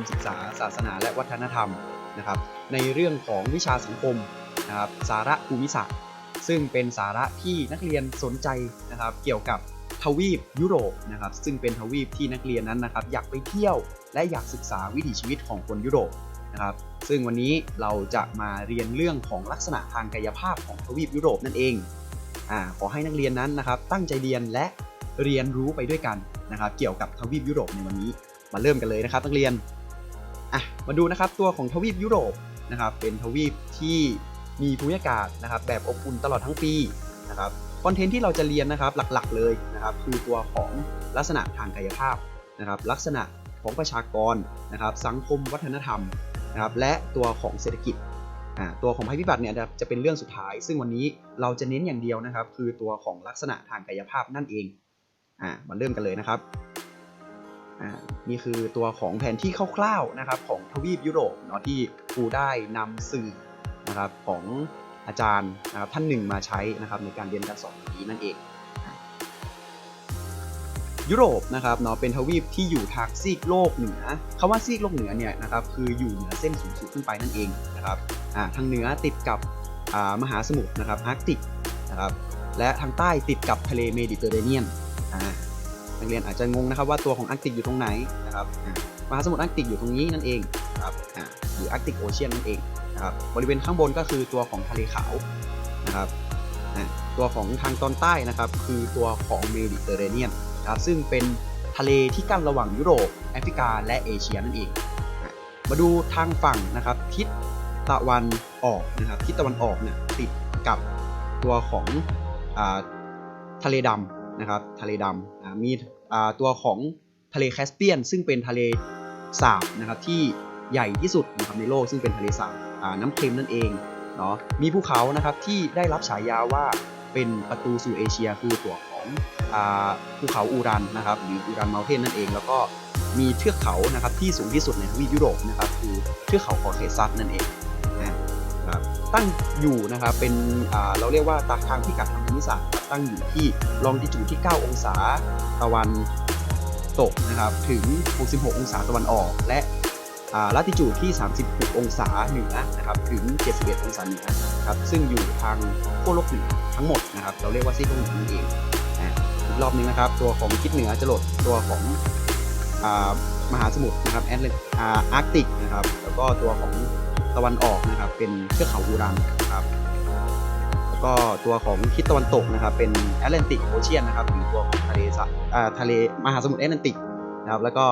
มศึกษา ศาสนาและวัฒนธรรมนะครับในเรื่องของวิชาสังคมนะครับสาระภูมิศาสตร์ซึ่งเป็นสาระที่นักเรียนสนใจนะครับเกี่ยวกับทวีปยุโรปนะครับซึ่งเป็นทวีปที่นักเรียนนั้นนะครับอยากไปเที่ยวและอยากศึกษาวิถีชีวิตของคนยุโรปนะครับซึ่งวันนี้เราจะมาเรียนเรื่องของลักษณะทางกายภาพของทวีปยุโรปนั่นเองอ่าขอให้นักเรียนนั้นนะครับตั้งใจเรียนและเรียนรู้ไปด้วยกันนะครับเกี่ยวกับทวีปยุโรปในวันนี้มาเริ่มกันเลยนะครับนักเรียน อะมาดูนะครับตัวของทวีปยุโรปนะครับเป็นทวีปที่มีภูมิอากาศนะครับแบบอบอุ่นตลอดทั้งปีนะครับคอนเทนต์ที่เราจะเรียนนะครับหลักๆเลยนะครับคือตัวของลักษณะทางกายภาพนะครับลักษณะของประชากรนะครับสังคมวัฒนธรรมนะครับและตัวของเศรษฐกิจอ่าตัวของภัยพิบัติเนี่ยจะจะเป็นเรื่องสุดท้าย ซึ่งวันนี้เราจะเน้นอย่างเดียวนะครับ คือตัวของลักษณะทางกายภาพนั่นเองอ่ามาเริ่มกันเลยนะครับ อ่านี่คือตัวของแผนที่คร่าวๆนะครับของทวีปยุโรปเนาะที่ครูได้นำสื่อนะครับของอาจารย์นะครับท่านหนึ่งมาใช้นะครับในการเรียนการสอนนนี้นั่นเอง ยุโรปนะครับเนาะเป็นทวีปที่อยู่ทางซีกโลกเหนือคำว่าซีกโลกเหนือเนี่ยนะครับคืออยู่เหนือเส้นศูนย์สูตรขึ้นไปนั่นเองนะครับอ่าทางเหนือติดกับอ่ามหาสมุทรนะครับอาร์กติกนะครับและทางใต้ติดกับทะเลเมดิเตอร์เรเนียนอ่า นักเรียนอาจจะงงนะครับว่าตัวของอาร์กติกอยู่ตรงไหนนะครับอ่ามหาสมุทรอาร์กติกอยู่ตรงนี้นั่นเองนะครับอ่าหรืออาร์กติกโอเชียนนั่นเองนะครับบริเวณข้างบนก็คือตัวของทะเลขาวนะครับอ่าตัวของทางตอนใต้นะครับคือตัวของเมดิเตอร์เรเนียนนะครับซึ่งเป็นทะเลที่กั้นระหว่างยุโรปแอฟริกา และเอเชียนั่นเองอะมาดูทางฝั่งนะครับทิศตะวันออกนะครับทิศตะวันออกเนี่ยติดกับตัวของอาทะเลดำ นะครับทะเลดำมีตัวของทะเลแคสเปียน ซึ่งเป็นทะเลสาบนะครับที่ใหญ่ที่สุดนะครับในโลกซึ่งเป็นทะเลสาบน้ำเค็มนั่นเองเนาะมีภูเขานะครับที่ได้รับฉายาว่าเป็นประตูสู่เอเชียคือตัวของภูเขาอูรันนะครับหรืออูรันเมลเทนนั่นเอง แล้วก็มีเทือกเขานะครับที่สูงที่สุดในทวีปยุโรปนะครับคือเทือกเขาคอเคซัสนั่นเอง ตั้งอยู่นะครับเป็นเราเรียกว่าตาทางพิกัดทางภูมิศาสตร์ตั้งอยู่ที่ลองดิจูดที่ 9 องศาตะวันตกนะครับถึง 66 องศาตะวันออก และลัติจูดที่ 36 องศาเหนือนะครับถึง 71 องศาเหนือครับซึ่งอยู่ทางขั้วโลกเหนือทั้งหมดนะครับเราเรียกว่าซีกโลกเหนือนั่นเองอีกรอบนึงนะครับ ตัวของทิศเหนือจะหลดตัวของอมหาสมุทรนะครับแอตแลนอาร์กติกนะครับแล้วก็ตัวของ ตะวันออกนะครับ เป็นเทือกเขาอูรันครับแล้วก็ตัวของทิศตะวันตกนะครับ เป็นแอตแลนติกโอเชียนนะครับหรือตัวของทะเลสาอ่าทะเลมหาสมุทรแอตแลนติกนะครับ แล้วก็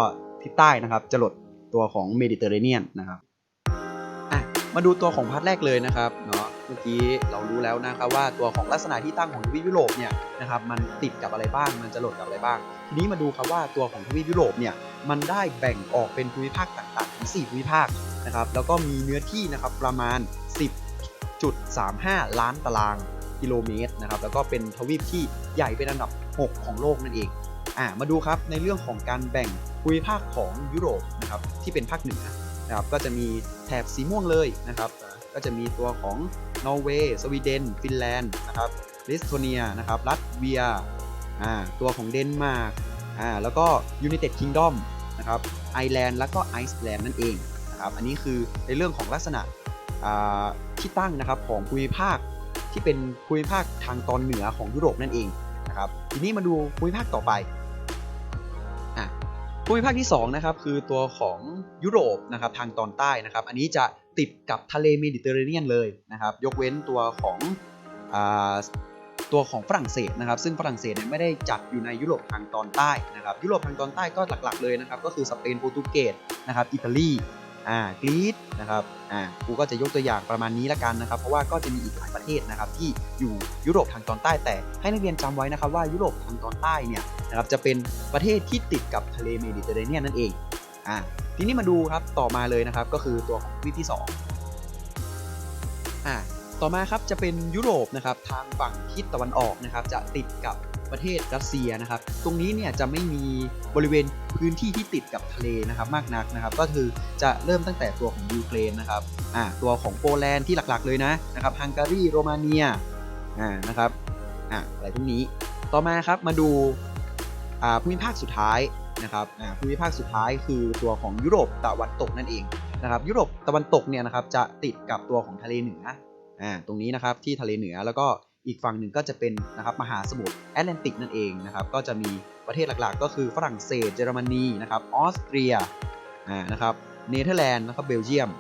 ทิศใต้นะครับจะหลดตัวของเมดิเตอร์เรเนียนนะครับอะมาดูตัวของพาร์ทแรกเลยนะครับเนาะเมื่อกี้เรารู้แล้วนะครับว่าตัวของลักษณะที่ตั้งของทวีปยุโรปเนี่ยนะครับมันติดกับอะไรบ้างมันจะหลดกับอะไรบ้าง ทีนี้มาดูครับว่าตัวของทวีปยุโรปเนี่ยมันได้แบ่งออกเป็นภูมิภาคต่างๆถึง4ภูมิภาค นะครับแล้วก็มีเนื้อที่นะครับประมาณ 10.35 ล้านตารางกิโลเมตรนะครับแล้วก็เป็นทวีปที่ใหญ่เป็นอันดับ 6 ของโลกนั่นเองอ่ามาดูครับในเรื่องของการแบ่งภูมิภาคของยุโรปนะครับที่เป็นภาคเหนือนะครับก็จะมีแถบสีม่วงเลยนะครับ ก็จะมีตัวของนอร์เวย์สวีเดน ฟินแลนด์นะครับลิสโทเนียนะครับรัสเวียอ่าตัวของเดนมาร์กอ่าแล้วก็ยู n นเต็ดคิงดอมนะครับไอร์แลนด์แล้วก็ไอซ์แลนด์นั่นเอง นะครับ อันนี้คือในเรื่องของลักษณะที่ตั้งนะครับของภูมิภาคที่เป็นภูมิภาคทางตอนเหนือของยุโรปนั่นเองนะครับ ทีนี้มาดูภูมิภาคต่อไปภูมิภาคที่2นะครับคือตัวของยุโรปนะครับทางตอนใต้นะครับ อันนี้จะติดกับทะเลเมดิเตอร์เรเนียนเลยนะครับ ยกเว้นตัวของอตัวของฝรั่งเศสนะครับ ซึ่งฝรั่งเศสเนี่ยไม่ได้จัดอยู่ในยุโรปทางตอนใต้นะครับ ยุโรปทางตอนใต้ก็หลักๆเลยนะครับ ก็คือสเปนโปรตุเกสนะครับอิตาลี อ่ากรีซนะครับอ่ากูก็จะยกตัวอย่างประมาณนี้ละกันนะครับ เพราะว่าก็จะมีอีกหลายประเทศนะครับที่อยู่ยุโรปทางตอนใต้แต่ให้นักเรียนจำไว้นะครับว่ายุโรปทางตอนใต้เนี่ยนะครับจะเป็นประเทศที่ติดกับทะเลเมดิเตอร์เรเนียนนั่นเองอ่าทีนี้มาดูครับต่อมาเลยนะครับก็คือตัวของทวีปที่สองอ่าต่อมาครับจะเป็นยุโรปนะครับทางฝั่งทิศตะวันออกนะครับจะติดกับ ประเทศรัสเซียนะครับ ตรงนี้เนี่ยจะไม่มีบริเวณพื้นที่ที่ติดกับทะเลนะครับมากนักนะครับ ก็คือจะเริ่มตั้งแต่ตัวของยูเครนนะครับอ่าตัวของโปแลนด์ที่หลักๆเลยนะนะครับฮังการีโรมาเนียอ่านะครับอ่าอะไรพวกนี้ต่อมาครับมาดูอ่าภูมิภาคสุดท้ายนะครับอ่าภูมิภาคสุดท้ายคือตัวของยุโรปตะวันตกนั่นเองนะครับยุโรปตะวันตกเนี่ยนะครับจะติดกับตัวของทะเลเหนืออ่าตรงนี้นะครับที่ทะเลเหนือแล้วก็ อีกฝั่งหนึ่งก็จะเป็นนะครับมหาสมุทรแอตแลนติกนั่นเองนะครับก็จะมีประเทศหลักๆ ก็คือฝรั่งเศสเยอรมนีนะครับออสเตรียอ่านะครับเนเธอร์แลนด์นะครับเบลเยียม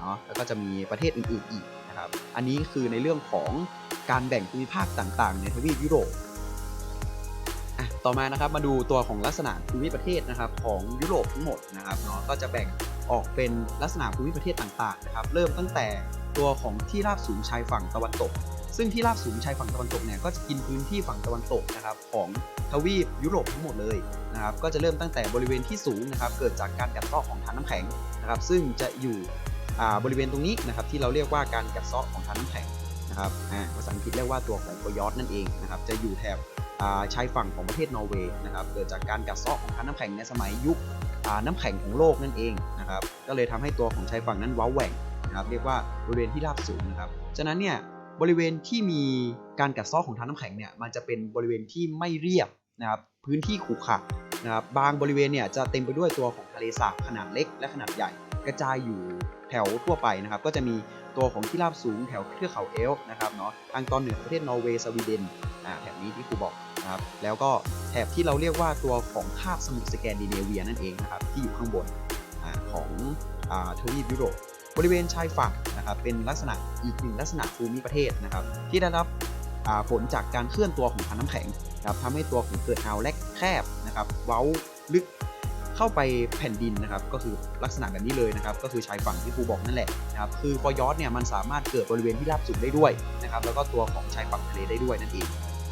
เนาะแล้วก็จะมีประเทศอื่นๆอีกนะครับอันนี้คือในเรื่องของการแบ่งภูมิภาคต่างๆ ในทวีปยุโรปอะต่อมานะครับมาดูตัวของลักษณะภูมิประเทศนะครับของยุโรปทั้งหมดนะครับเนาะก็จะแบ่งออกเป็นลักษณะภูมิประเทศต่างๆนะครับเริ่มตั้งแต่ตัวของที่ราบสูงชายฝั่งตะวันตก ซึ่งที่ราบสูงชายฝั่งตะวันตกเนี่ยก็จะกินพื้นที่ฝั่งตะวันตกนะครับของทวีปยุโรปทั้งหมดเลยนะครับก็จะเริ่มตั้งแต่บริเวณที่สูงนะครับเกิดจากการกัดเซาะของทานน้ำแข็งนะครับซึ่งจะอยู่บริเวณตรงนี้นะครับที่เราเรียกว่าการกัดเซาะของทานน้ำแข็งนะครับอ่าภาษาอังกฤษเรียกว่าตัวของโคยอสนั่นเองนะครับจะอยู่แถบชายฝั่งของประเทศนอร์เวย์นะครับเกิดจากการกัดเซาะของทานน้ำแข็งในสมัยยุคน้ำแข็งของโลกนั่นเองนะครับก็เลยทำให้ตัวของชายฝั่งนั้นว้าแหว่งนะครับเรียกว่าบริเวณที่ราบสูงนะครับฉะนั้นเนี่ย บริเวณที่มีการกัดเซาะของทานน้ำแข็งเนี่ยมันจะเป็นบริเวณที่ไม่เรียบนะครับพื้นที่ขรุขระนะครับบางบริเวณเนี่ยจะเต็มไปด้วยตัวของทะเลสาบขนาดเล็กและขนาดใหญ่ กระจายอยู่แถวทั่วไปนะครับ ก็จะมีตัวของที่ราบสูงแถวเทือกเขาเอลป์นะครับเนาะทางตอนเหนือประเทศนอร์เวย์สวีเดนอ่าแถบนี้ที่ครูบอกนะครับแล้วก็แถบที่เราเรียกว่าตัวของคาบสมุทรสแกนดิเนเวียนั่นเองนะครับที่อยู่ข้างบนอาของอาทวีปยุโรป บริเวณชายฝั่งนะครับเป็นลักษณะอีกหนึ่งลักษณะภูมิประเทศนะครับ ที่ได้รับผลจากการเคลื่อนตัวของทานน้ำแข็งนะครับทำให้ตัวของเกิดอ่าวแลกแคบนะครับเว้าลึกเข้าไปแผ่นดินนะครับ ก็คือลักษณะแบบนี้เลยนะครับ ก็คือชายฝั่งที่ครูบอกนั่นแหละนะครับ คือฟอยอสเนี่ยมันสามารถเกิดบริเวณที่ราบสูงได้ด้วยนะครับ แล้วก็ตัวของชายฝั่งทะเลได้ด้วยนั่นเอง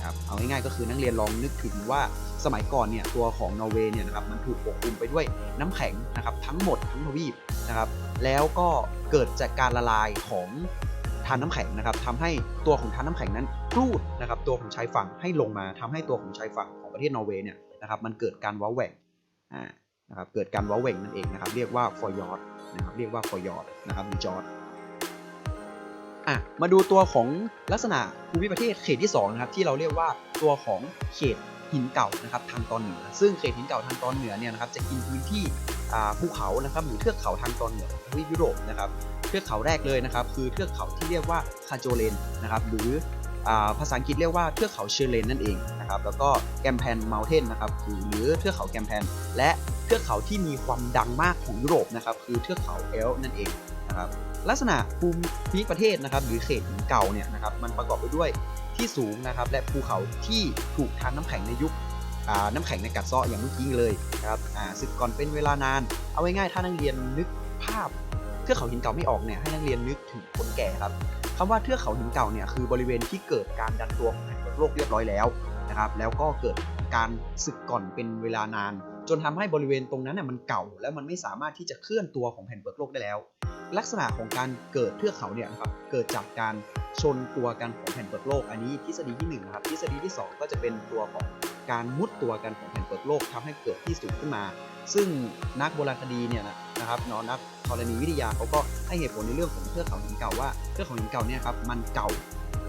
ครับเอาง่ายๆก็คือนักเรียนลองนึกถึงว่าสมัยก่อนเนี่ยตัวของนอร์เวย์เนี่ยนะครับมันถูกปกคลุมไปด้วยน้ำแข็งนะครับทั้งหมดทั้งทวีปนะครับแล้วก็เกิดจากการละลายของทานน้ำแข็งนะครับทำให้ตัวของทานน้ำแข็งนั้นคลูดนะครับตัวของชายฝั่งให้ลงมาทำให้ตัวของชายฝั่งของประเทศนอร์เวย์เนี่ยนะครับมันเกิดการว้าแหว่งนะครับเกิดการว้าแหว่งนั่นเองนะครับเรียกว่าฟอยอร์ดนะครับเรียกว่าฟอยอร์ดนะครับมีจอร์ด อะมาดูตัวของลักษณะภูมิประเทศเขตที่2นะครับที่เราเรียกว่าตัวของเขตหินเก่านะครับทางตอนเหนือ ซึ่งเขตหินเก่าทางตอนเหนือเนี่ยนะครับจะกินพื้นที่ภูเขานะครับหรือเทือกเขาทางตอนเหนือของทวีปยุโรปนะครับเทือกเขาแรกเลยนะครับคือเทือกเขาที่เรียกว่าคาโจเลนนะครับหรืออภาษาอังกฤษเรียกว่าเทือกเขาเชอร์เลนนั่นเองนะครับแล้วก็แกมแพนเมลเทนนะครับหรือเทือกเขาแกมแพนและเทือกเขาที่มีความดังมากของยุโรปนะครับคือเทือกเขาเอลนั่นเองนะครับ ลักษณะภูมิประเทศนะครับ หรือเขตหินเก่าเนี่ยนะครับมันประกอบไปด้วยที่สูงนะครับ และภูเขาที่ถูกทานน้ำแข็งในยุคน้ำแข็งในกัดเซาะอย่างเมื่อกี้เลยนะครับอ่าสึกก่อนเป็นเวลานาน เอาไว้ง่ายๆถ้านักเรียนนึกภาพเทือกเขาหินเก่าไม่ออกเนี่ยให้นักเรียนนึกถึงคนแก่ครับคำว่าเทือกเขาหินเก่าเนี่ยคือบริเวณที่เกิดการดันตัวของแผ่นโลกเรียบร้อยแล้วนะครับ แล้วก็เกิดการสึกก่อนเป็นเวลานาน จนทำให้บริเวณตรงนั้นเนี่ยมันเก่า แล้วมันไม่สามารถที่จะเคลื่อนตัวของแผ่นเปลือกโลกได้แล้ว ลักษณะของการเกิดเทือกเขาเนี่ยนะครับเกิดจากการชนตัวกันของแผ่นเปลือกโลก อันนี้ทฤษฎีที่1นงนะครับทฤษฎีที่ 2 ก็จะเป็นตัวของการมุดตัวกันของแผ่นเปลือกโลกทำให้เกิดที่สูงขึ้นมา ซึ่งนักโบราณคดีเนี่ยนะนะครับนาะนักธรณีวิทยาเขาก็ให้เหตุผลในเรื่องของเทือกเขาหินเก่าว่าเทือกเขาหินเก่าเนี่ยครับมันเก่า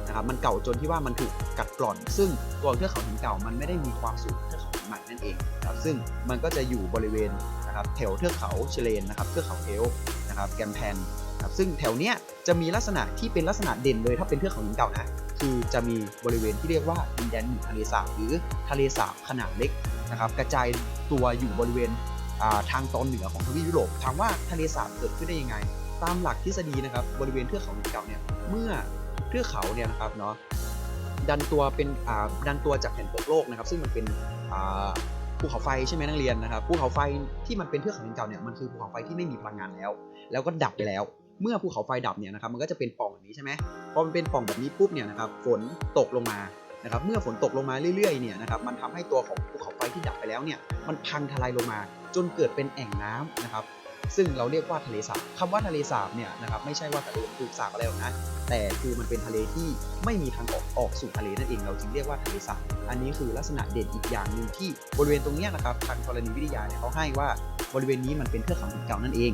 นะครับมันเก่าจนที่ว่ามันถูกกัดกร่อน ซึ่งตัวเทือกเขาหินเก่ามันไม่ได้มีความสูงเทือกเขาหินใหม่นั่นเองนะครับซึ่งมันก็จะอยู่บริเวณนะครับแถวเทือกเขาเชเลนนะครับเทือกเขาเอลนะครับแกมแพนครับซึ่งแถวเนี้ยจะมีลักษณะที่เป็นลักษณะเด่นเลยถ้าเป็นเทือกเขาหินเก่านะคือจะมีบริเวณที่เรียกว่าดินแดนหมู่ทะเลสาบหรือทะเลสาบขนาดเล็กนะครับกระจายตัวอยู่บริเวณทางตอนเหนือของทวีปยุโรปถามว่าทะเลสาบเกิดขึ้นได้ยังไง ตามหลักทฤษฎีนะครับบริเวณเทือกเขาหินเก่าเนี่ยเมื่อ ทือกเขาเนี่ยนะครับเนาะดันตัวเป็นอ่าดันตัวจากแผ่นเปลือกโลกนะครับ ซึ่งมันเป็นอ่าภูเขาไฟใช่ไหมนักเรียนนะครับภูเขาไฟที่มันเป็นเทือกเขาหินเก่าเนี่ยมันคือภูเขาไฟที่ไม่มีพลังงานแล้ว แล้วก็ดับไปแล้ว เมื่อภูเขาไฟดับเนี่ยนะครับมันก็จะเป็นป่องแบบนี้ใช่ไหมพอมันเป็นป่องแบบนี้ปุ๊บเนี่ยนะครับฝนตกลงมานะครับเมื่อฝนตกลงมาเรื่อยๆเนี่ยนะครับมันทำให้ตัวของภูเขาไฟที่ดับไปแล้วเนี่ยมันพังทลายลงมา จนเกิดเป็นแอ่งน้ำนะครับ ซึ่งเราเรียกว่าทะเลสาบคำว่าทะเลสาบเนี่ยนะครับไม่ใช่ว่าทะเลถูกสาบอะไรหรอกนะแต่คือมันเป็นทะเลที่ไม่มีทางออกออกสู่ทะเลนั่นเองเราจึงเรียกว่าทะเลสาบอันนี้คือลักษณะเด่นอีกอย่างหนึ่งที่บริเวณตรงนี้นะครับทางธรณีวิทยาเนี่ยเขาให้ว่าบริเวณนี้มันเป็นเทือกเขาหินเก่านั่นเอง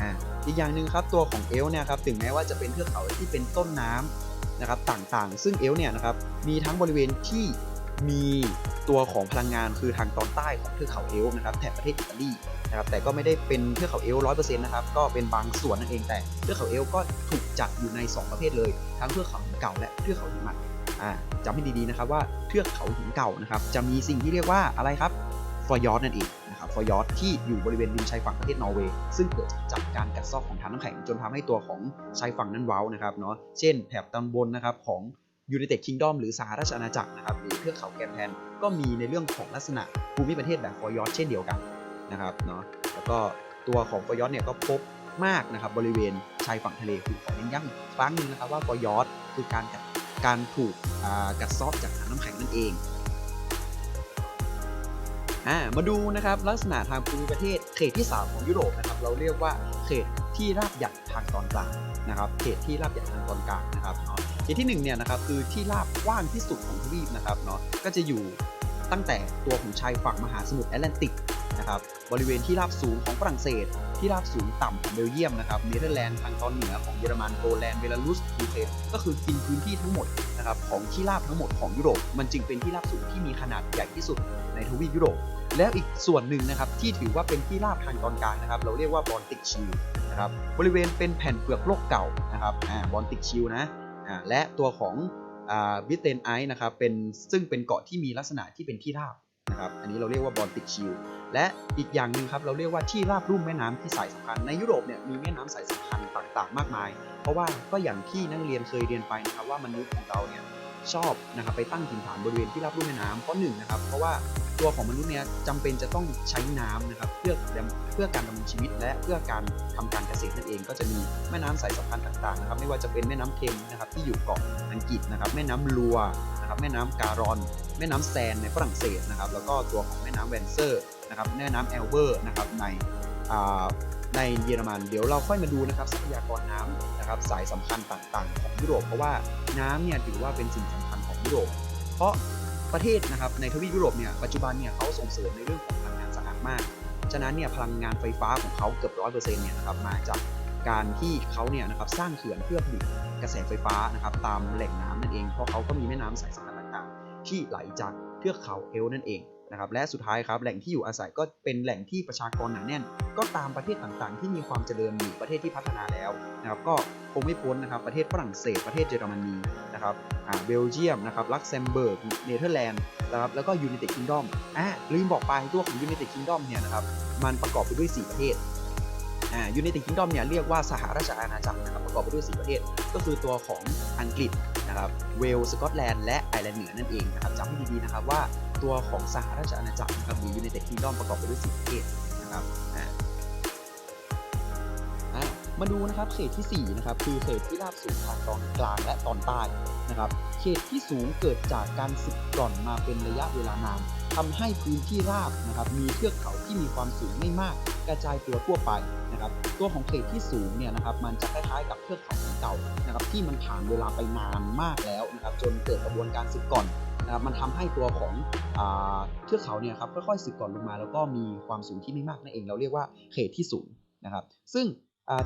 อ่าอีกอย่างหนึ่งครับตัวของเอลเนี่ยครับถึงแม้ว่าจะเป็นเทือกเขาที่เป็นต้นน้ำนะครับต่างๆ ซึ่งเอลเนี่ยนะครับมีทั้งบริเวณที่ มีตัวของพลังงานคือทางตอนใต้ของเทือกเขาเอลนะครับแถบประเทศอิตาลีนะครับแต่ก็ไม่ได้เป็นเทือกเขาเอลร้อยเปอร์เซ็นต์นะครับก็เป็นบางส่วนนั่นเองแต่เทือกเขาเอล์ก็ถูกจัดอยู่ใน 2 ประเภทเลย ทั้งเทือกเขาหินเก่าและเทือกเขาหินใหม่อ่าจำให้ดีๆนะครับว่าเทือกเขาหินเก่านะครับจะมีสิ่งที่เรียกว่าอะไรครับฟอยอร์นั่นเองนะครับฟอยอร์ที่อยู่บริเวณริมชายฝั่งประเทศนอร์เวย์ซึ่งเกิดจากการกัดเซอกของทานน้ำแข็งจนทำให้ตัวของชายฝั่งนั้นเว้านะครับเนาะเช่นแถบตอนบนนะครับของ ยู n i t e d Kingdom หรือสหราชอาณาจักรนะครับหรือเทือกเขาแกนแพนก็มีในเรื่องของลักษณะภูมิประเทศแบบฟอยอสเช่นเดียวกันนะครับเนาะแล้วก็ตัวของฟอยอสเนี่ยก็พบมากนะครับบริเวณชายฝั่งทะเลคือขอเน้นย้ำอีกครั้งหนึ่งนะครับว่าฟอยอสคือการกัดการถูกกัดซอกจากสารน้ำแข็งนั่นเอง อ่ามาดูนะครับลักษณะทางภูมิประเทศเขตที่ 3 ของยุโรปนะครับเราเรียกว่าเขตที่ราบหยัดทางตอนกลางนะครับเขตที่ราบหยัดทางตอนกลางนะครับเนาะเขตที่1เนี่ยนะครับคือที่ราบกว้างที่สุดของทวีปนะครับเนาะก็จะอยู่ ตั้งแต่ตัวของชายฝั่งมหาสมุทรแอตแลนติกนะครับบริเวณที่ราบสูงของฝรั่งเศส ที่ราบสูงต่ำของเบลเยียมนะครับเนเธอร์แลนด์ทางตอนเหนือของเยอรมันโปแลนด์เบลารุสยูเครนก็คือกินพื้นที่ทั้งหมดนะครับของที่ราบทั้งหมดของยุโรป มันจึงเป็นที่ราบสูงที่มีขนาดใหญ่ที่สุดในทวีปยุโรป แล้วอีกส่วนหนึ่งนะครับที่ถือว่าเป็นที่ราบทางตอนกลางนะครับเราเรียกว่าบอลติกชิลนะครับบริเวณเป็นแผ่นเปลือกโลกเก่านะครับอ่าบอลติกชิลนะอ่าและตัวของ บิเตนไอซ์นะครับเป็นซึ่งเป็นเกาะที่มีลักษณะที่เป็นที่ราบนะครับอันนี้เราเรียกว่าบอลติกชิลและอีกอย่างหนึ่งครับเราเรียกว่าที่ราบรุ่มแม่น้ำที่สายสำคัญในยุโรปเนี่ยมีแม่น้ำสายสำคัญต่างๆ มากมาย เพราะว่าก็อย่างที่นักเรียนเคยเรียนไปนะครับว่ามนุษย์ของเราเนี่ย ชอบนะครับไปตั้งถิ่นฐานบริเวณที่ราบรุ่มแม่น้ำเพราะหนึ่งนะครับเพราะว่าตัวของมนุษย์เนี่ยจำเป็นจะต้องใช้น้ำนะครับเพื่อเพื่อการดำรงชีวิต และเพื่อการทำการเกษตรนั่นเอง ก็จะมีแม่น้ำสายสำคัญต่างๆนะครับไม่ว่าจะเป็นแม่น้ำเทมนะครับที่อยู่เกาะอังกฤษนะครับแม่น้ำลัวนะครับแม่น้ำการอน แม่น้ำแซนในฝรั่งเศสนะครับแล้วก็ตัวของแม่น้ำแวนเซอร์นะครับแม่น้ำแอลเบอร์นะครับใน ในเยอรมัน เดี๋ยวเราค่อยมาดูนะครับทรัพยากรน้ำนะครับสายสำคัญต่างๆ ของยุโรปเพราะว่าน้ำเนี่ยถือว่าเป็นสิ่งสำคัญของยุโรป เพราะประเทศนะครับในทวีปยุโรปเนี่ยปัจจุบันเนี่ยเขาส่งเสริมในเรื่องของพลังงานสะอาดมาก ฉะนั้นเนี่ยพลังงานไฟฟ้าของเขาเกือบร้อยเปอร์เซ็นต์เนี่ยนะครับมาจากการที่เขาเนี่ยนะครับสร้างเขื่อนเพื่อผลิตกระแสไฟฟ้านะครับตามแหล่งน้ำนั่นเองเพราะเขาก็มีแม่น้ำสายสำคัญต่างๆ ที่ไหลจากเทือกเขาเอลนั่นเอง นะครับและสุดท้ายครับแหล่งที่อยู่อาศัยก็เป็นแหล่งที่ประชากรหนาแน่น ก็ตามประเทศต่างๆ ที่มีความเจริญหรือประเทศที่พัฒนาแล้วนะครับก็คงไม่พ้นนะครับประเทศฝรั่งเศสประเทศเยอรมนีนะครับอ่าเบลเยียมนะครับลักเซมเบิร์กเนเธอร์แลนด์นะครับแล้วก็ยู i นเต็ดคิงดอมอ่าลืมบอกไปตัวของยู i นเต็ดคิงดอมเนี่ยนะครับมันประกอบไปด้วย 4 ประเทศอ่ายู i นเต็ดคิงดอมเนี่ยเรียกว่าสหราชอาณาจักรนะครับประกอบไปด้วย 4 ประเทศ ก็คือตัวของอังกฤษนะครับเวลส์สกอตแลนด์และไอร์แลนด์เหนือนั่นเองนะครับจำให้ดีๆนะครับว่า ตัวของสหราชอาณาจักรนะครับหรือยู i นเต็ดคิงดอมประกอบไปด้วย4ประเทศนะครับอ่ามาดูนะครับเขตที่4นะครับคือเขตที่ราบสูงทางตอนกลางและตอนใต้นะครับ เขตที่สูงเกิดจากการสึกกร่อนมาเป็นระยะเวลานานทำให้พื้นที่ราบนะครับมีเทือกเขาที่มีความสูงไม่มาก กระจายตัวทั่วไปนะครับ ตัวของเขตที่สูงเนี่ยนะครับมันจะคล้ายๆกับเทือกเขาเก่านะครับที่มันผ่านเวลาไปนานมากแล้วนะครับจนเกิดกระบวนการสึกกร่อน นะครับมันทำให้ตัวของเทือกเขาเนี่ยครับค่อยๆสึกกร่อนลงมา แล้วก็มีความสูงที่ไม่มากนั่นเองเราเรียกว่าเขตที่สูงนะครับซึ่ง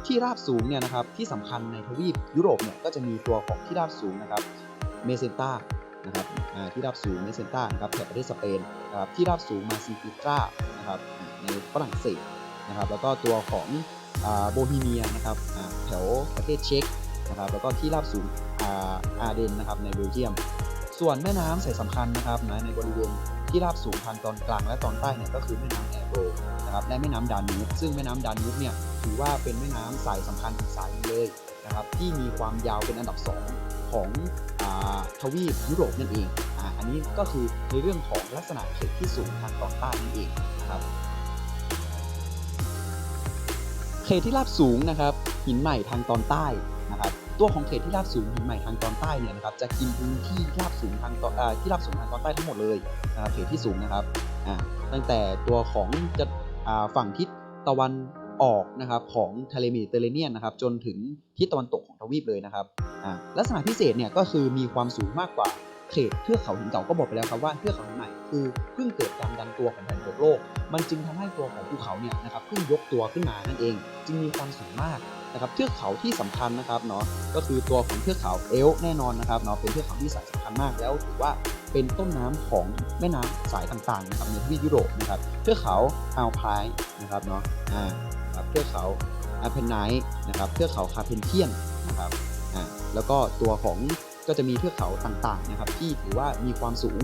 ที่ราบสูงเนี่ยนะครับที่สำคัญในทวีปยุโรปเนี่ยก็จะมีตัวของที่ราบสูงนะครับเมเซนตานะครับที่ราบสูงเมเซนตานะครับแถบประเทศสเปนนะครับที่ราบสูงมาซิฟิตรานะครับในฝรั่งเศสนะครับแล้วก็ตัวของโบฮีเมียนะครับแถวประเทศเช็กนะครับแล้วก็ที่ราบสูงอาอาร์เดนนะครับในเบลเยียม ส่วนแม่น้ำสายสำคัญนะครับนะในบริเวณที่ราบสูงทางตอนกลางและตอนใต้เนี่ยก็คือแม่น้ำแอโรนะครับและแม่น้ำดานูบซึ่งแม่น้ำดานูบเนี่ยถือว่าเป็นแม่น้ำสายสำคัญอีกสายนึงเลยนะครับที่มีความยาวเป็นอันดับ 2 ของอทวีปยุโรปนั่นเองออันนี้ก็คือในเรื่องของลักษณะเขตที่สูงทางตอนใต้นั่นเองนะครับเขตที่ราบสูงนะครับหินใหม่ทางตอนใต้ ตัวของเขตที่ราบสูงหินใหม่ทางตอนใต้เนี่ยนะครับจะกินพื้นที่ราบสูงทางตอนอที่ราบสูงทางตอนใต้ทั้งหมดเลยนะครับเขตที่สูงนะครับอ่าตั้งแต่ตัวของจะฝั่งทิศตะวันออกนะครับของทะเลเมดิเตอร์เรเนียนนะครับจนถึงทิศตะวันตกของทวีปเลยนะครับอ่าลักษณะพิเศษเนี่ยก็คือมีความสูงมากกว่าเขตเทือกเขาหินเก่าก็บอกไปแล้วครับว่าเทือกเขาหินใหม่คือเพิ่งเกิดการดันตัวของแผ่นเปลือกโลก มันจึงทำให้ตัวของภูเขาเนี่ยนะครับเพิ่งยกตัวขึ้นมานั่นเอง จึงมีความสูงมาก นะครับเทือกเขาที่สำคัญนะครับเนาะก็คือตัวของเทือกเขาเอลแน่นอนนะครับเนาะเป็นเทือกเขาที่สายสำคัญมากแล้วถือว่าเป็นต้นน้ำของแม่น้ำสายต่างๆนะครับในทวีปยุโรปนะครับเทือกเขาอัลไพน์นะครับเนาะอ่าครับเทือกเขาอาเพนไนนะครับเทือกเขาคาเพนเทียนนะครับอ่าแล้วก็ตัวของก็จะมีเทือกเขาต่างๆนะครับที่ถือว่ามีความสูง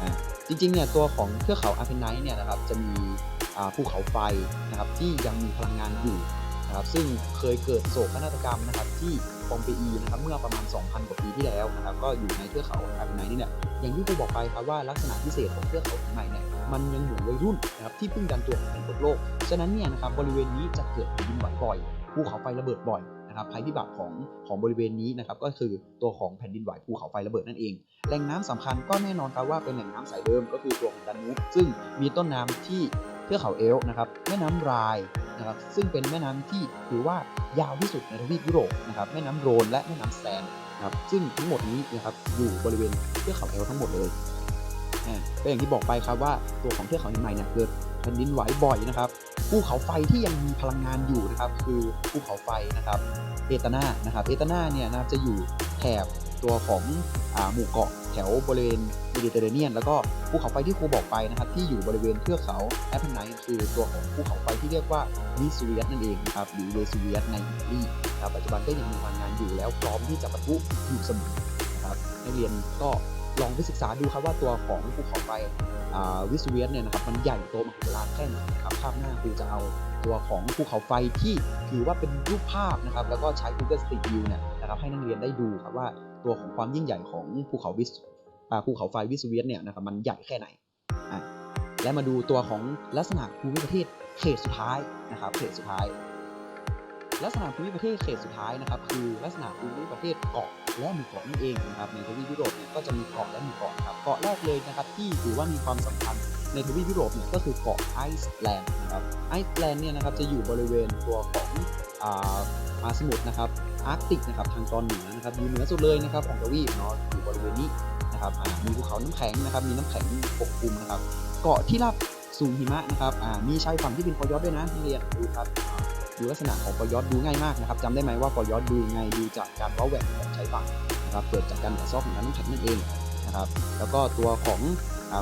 อ่าจริงๆเนี่ยตัวของเทือกเขาอาเพนไนเนี่ยนะครับจะมีอ่าภูเขาไฟนะครับที่ยังมีพลังงานอยู่ นะครับซึ่งเคยเกิดโศกนาฏกรรมนะครับที่ปอมเปอีนะครับเมื่อประมาณ 2,000 กว่าปีที่แล้วนะครับก็อยู่ในเทือกเขาอาร์ไนนี่แหละอย่างที่ครูบอกไปครับว่าลักษณะพิเศษของเทือกเขาหินใหม่เนี่ยมันยังเหมือนวัยรุ่นนะครับที่เพิ่งดันตัวของแผ่นโลก ฉะนั้นเนี่ยนะครับบริเวณนี้จะเกิดแผ่นดินไหวบ่อยภูเขาไฟระเบิดบ่อยนะครับภัยพิบัติของของบริเวณนี้นะครับก็คือตัวของแผ่นดินไหวภูเขาไฟระเบิดนั่นเอง แหล่งน้ำสำคัญก็แน่นอนครับว่าเป็นแหล่งน้ำสายเดิมก็คือตัวของดานูบซึ่งมีต้นน้ำที่ เทือกเขาเอลป์นะครับแม่น้ำรายนะครับซึ่งเป็นแม่น้ำที่ถือว่ายาวที่สุดในทวีปยุโรปนะครับแม่น้ำโรนและแม่น้ำแซนนะครับซึ่งทั้งหมดนี้นะครับอยู่บริเวณเทือกเขาเอลป์ทั้งหมดเลยอ่าก็อย่างที่บอกไปครับว่าตัวของเทือกเขาหินใหม่เนี่ยเกิดแผ่นดินไหวบ่อยนะครับภูเขาไฟที่ยังมีพลังงานอยู่นะครับคือภูเขาไฟนะครับเอตนานะครับเอตนาเนี่ยนะครับจะอยู่แถบ ตัวของอหมู่เกาะแถวบริเวณเมดิเตอร์เรเนียน แล้วก็ภูเขาไฟที่ครูบอกไปนะครับที่อยู่บริเวณเทือกเขาแอปเปิลไนท์คือตัวของภูเขาไฟที่เรียกว่าวิสูเวียสนั่นเองนะครับหรือเวสูเวียสในอิตาลีครับปัจจุบันก็ยังมีพลังงานอยู่แล้วพร้อมที่จะปะทุอยู่เสมอนะครับนักเรียนก็ลองไปศึกษาดูครับว่าตัวของภูเขาไฟวิสเวียสเนี่ยนะครับมันใหญ่โตมโหฬารแค่ไหนนะครับภาพหน้าครูจะเอาตัวของภูเขาไฟที่ถือว่าเป็นรูปภาพนะครับแล้วก็ใช้ Google Street View เนี่ยนะครับให้นักเรียนได้ดูครับว่า ตัวของความยิ่งใหญ่ของภูเขาวิสภูเขาไฟวิสเวียสเนี่ยนะครับมันใหญ่แค่ไหน และมาดูตัวของลักษณะภูมิประเทศเขตสุดท้ายนะครับเขตสุดท้าย ลักษณะภูมิประเทศเขตสุดท้ายนะครับ คือลักษณะภูมิประเทศเกาะและหมู่เกาะนั่นเองนะครับในทวีปยุโรปเนี่ยก็จะมีเกาะและหมู่เกาะครับเกาะแรกเลยนะครับที่ถือว่ามีความสำคัญในทวีปยุโรปเนี่ยก็คือเกาะไอซ์แลนด์นะครับไอซ์แลนด์เนี่ยนะครับจะอยู่บริเวณตัวของอ่ามาสมุทรนะครับ อาร์กติกนะครับทางตอนเหนือนะครับอยู่เหนือสุดเลยนะครับของทวีปเนาะอยู่บริเวณนี้นะครับมีภูเขาน้ำแข็งนะครับมีน้ำแข็งปกคลุมนะครับเกาะที่ราบสูงหิมะนะครับมีชายฝั่งที่เป็นคอยอดด้วยนะที่เรียนดูครับดูลักษณะของฟอยอดดูง่ายมากนะครับจำได้ไหมว่าฟอยอดดูยังไงดูจากการว้าแหว่งของชายฝั่งนะครับเกิดจากการกัดเซาะของน้ำแข็งนั่นเองนะครับแล้วก็ตัวของ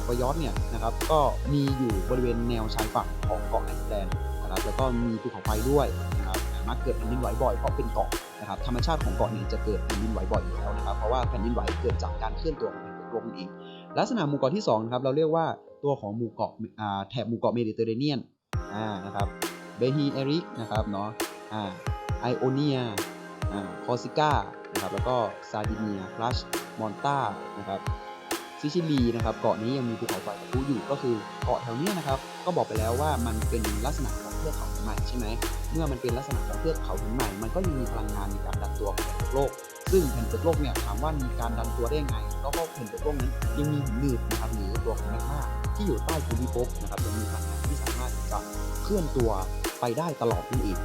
ฟอยอดเนี่ยนะครับก็มีอยู่บริเวณแนวชายฝั่งของเกาะไอซ์แลนด์นะครับแล้วก็มีภูเขาไฟด้วยนะครับมักเกิดแผ่นดินไหวบ่อยเพราะเป็นเกาะ นะครับธรรมชาติของเกาะนี่ยจะเกิดแผ่นดินไหวบ่อยอยู่แล้วนะครับ เพราะว่าแผ่นดินไหวเกิดจากการเคลื่อนตัวของแผ่นดินโลกเองลักษณะหมู่เกาะที่สองนะครับเราเรียกว่าตัวของหมู่เกาะอ่าแถบหมู่เกาะเมดิเตอร์เรเนียนอ่านะครับเบฮีเอริกนะครับเนาะอ่าไอโอเนียอ่าคอซิก้านะครับแล้วก็ซาดิเนียคลัชมอนตานะครับซิชิลีนะครับเกาะนี้ยังมีภูเขาไฟปะทุอยู่ก็คือเกาะแถวนี้นะครับ ก็บอกไปแล้วว่ามันเป็นลักษณะของเทือกเขาใหม่ใช่ไหม เมื่อมันเป็นลักษณะของเทือกเขาหินใหม่มันก็ยังมีพลังงานในการดันตัวของแผ่นเปลือกโลก ซึ่งแผ่นเปลือกโลกเนี่ยถามว่ามีการดันตัวได้ยังไงก็เพราะแผ่นเปลือกโลกนั้นยังมีหินหนืดนะครับหรือตัวของแมกมาที่อยู่ใต้พื้นที่ภพนะครับยังมีพลังงานที่สามารถจะเคลื่อนตัวไปได้ตลอดนั่นเอง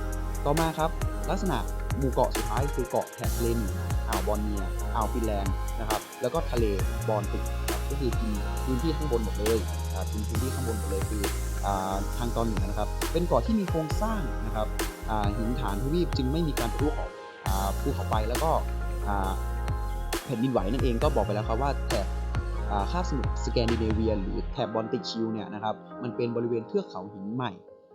ต่อมาครับ ลักษณะหมู่เกาะสุดท้ายคือเกาะแถบทเลนออ่าวบอลเนียอ่าวฟินแลนด์นะครับแล้วก็ทะเลบอลติกก็คือกินพื้นที่ข้างบนหมดเลยอ่ากินพื้นที่ข้างบนหมดเลยคือ ทางตอนเหนือนะครับ เป็นเกาะที่มีโครงสร้างนะครับหินฐานทวีปจึงไม่มีการทะลุของอ่าภูเขาไฟแล้วก็แผ่นดินไหวนั่นเองก็บอกไปแล้วครับว่าแถบอ่าคาบสมุทรสแกนดิเนเวียหรือแถบบอลติกชิลเนี่ยนะครับมันเป็นบริเวณเทือกเขาหินใหม่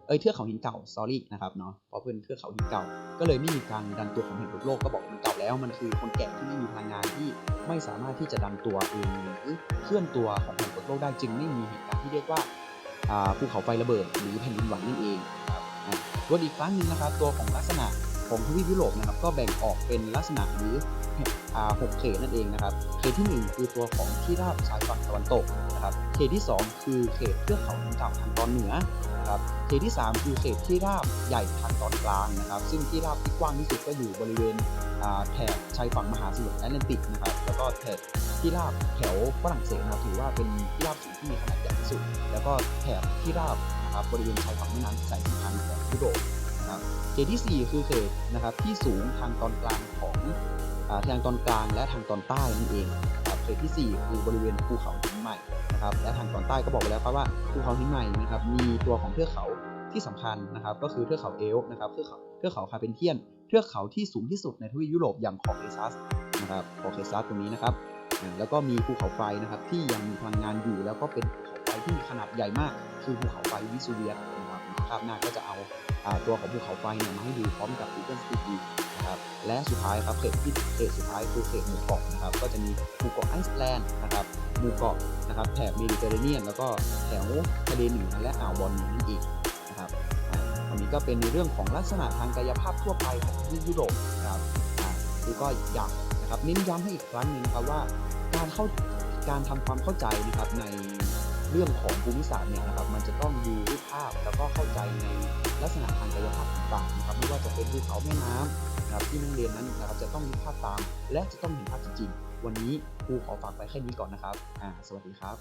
เอ้ยเทือกเขาหินเก่า sorry นะครับเนาะเพราะเป็นเทือกเขาหินเก่า ก็เลยไม่มีการดันตัวของแผ่นดินโลกก็บอกมันเก่าแล้วมันคือคนแก่ที่ไม่มีพลังงานที่ไม่สามารถที่จะดันตัวเองหรือเคลื่อนตัวของแผ่นดินโลกได้จึงไม่มีเหตุการณ์ที่เรียกว่า ภูเขาไฟระเบิดหรือแผ่นดินไหวนั่นเองครับอะส่วนอีกครั้งหนึ่งนะครับตัวของลักษณะของทวีปยุโรปนะครับก็แบ่งออกเป็นลักษณะหรือ อ่าหกเขตนั่นเองนะครับ เขตที่หนึ่งคือตัวของที่ราบชายฝั่งตะวันตกนะครับ เขตที่สองคือเขตเทือกเขาหินเก่าทางตอนเหนือนะครับ เขตที่ 3 คือเขตที่ราบใหญ่ทางตอนกลางนะครับ ซึ่งที่ราบที่กว้างที่สุดก็อยู่บริเวณแถบชายฝั่งมหาสมุทรแอตแลนติกนะครับ แล้วก็แถบที่ราบแถวฝรั่งเศสนะครับถือว่าเป็นที่ราบสูงที่มีขนาดใหญ่ที่สุด แล้วก็แถบที่ราบนะครับบริเวณชายฝั่งแม่น้ำสายสำคัญของยุโรป นะครับ เขตที่ 4 คือเขตนะครับที่สูงทางตอนกลางของอทางตอนกลางและทางตอนใต้นั่นเองนะครับเขตที่ 4 คือบริเวณภูเขาหินใหม่นะครับ และทางตอนใต้ก็บอกไปแล้วครับว่าภูเขาหินใหม่นะครับมีตัวของเทือกเขาที่สำคัญนะครับก็คือเทือกเขาเอล์นะครับเทือกเขาเทือกเขาคาเพนเทียน เทือกเขาที่สูงที่สุดในทวีปยุโรปอย่างคอเคซัสนะครับคอเคซัสตรงนี้นะครับแล้วก็มีภูเขาไฟนะครับที่ยังมีพลังงานอยู่แล้วก็เป็นภูเขาไฟที่มีขนาดใหญ่มาก คือภูเขาไฟวิสูเวียส ภาพหน้าก็จะเอาตัวของภูเขาไฟเนี่ยมาให้ดูพร้อมกับ Google Street View นะครับและสุดท้ายครับเขตที่เขตสุดท้ายคือเขตหมู่เกาะนะครับก็จะมีหมู่เกาะไอซ์แลนด์นะครับหมู่เกาะนะครับแถบเมดิเตอร์เรเนียนแล้วก็แถวทะเลเหนือและอ่าวบอลเนียนั่นเองนะครับอันนี้ก็เป็นในเรื่องของลักษณะทางกายภาพทั่วไปของประเทศยุโรปนะครับอ่าคือก็อยากนะครับเน้นย้ำให้อีกครั้งหนึ่งครับว่าการเข้าการทำความเข้าใจนะครับใน เรื่องของภูมิศาสตร์เนี่ยนะครับมันจะต้องดูรูปภาพแล้วก็เข้าใจในลักษณะทางกายภาพต่างๆนะครับไม่ว่าจะเป็นภูเขาแม่น้ำนะครับที่นักเรียนนั้นนะครับจะต้องมีภาพตาม และจะต้องเห็นภาพจริงๆวันนี้ครูขอฝากไปแค่นี้ก่อนนะครับอ่าสวัสดีครับ